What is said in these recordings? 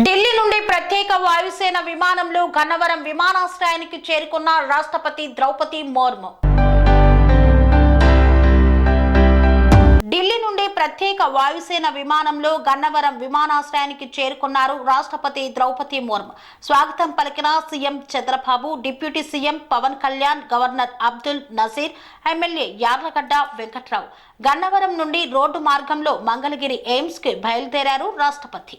ఢిల్లీ నుండి ప్రత్యేక వాయుసేన విమానంలో గన్నవరం విమానాశ్రయానికి చేరుకున్న రాష్ట్రపతి ద్రౌపది మోర్ము. ఢిల్లీ నుండి ప్రత్యేక వాయుసేన విమానంలో గన్నవరం విమానాశ్రయానికి చేరుకున్నారు రాష్ట్రపతి ద్రౌపది ముర్ము. స్వాగతం పలికిన CM Chandrababu deputy CM Pawan Kalyan governor Abdul Nazeer MLA Yarlagadda Venkatrao. Gannavaram నుండి రోడ్డు మార్గంలో మంగళగిరి ఎయిమ్స్కి బయలుదేరారు రాష్ట్రపతి.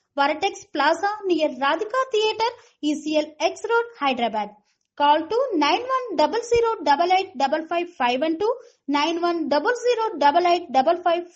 Varatex Plaza near Radhika Theatre, ECL X Road, Hyderabad. Call to 9100 8855 512 9100 8855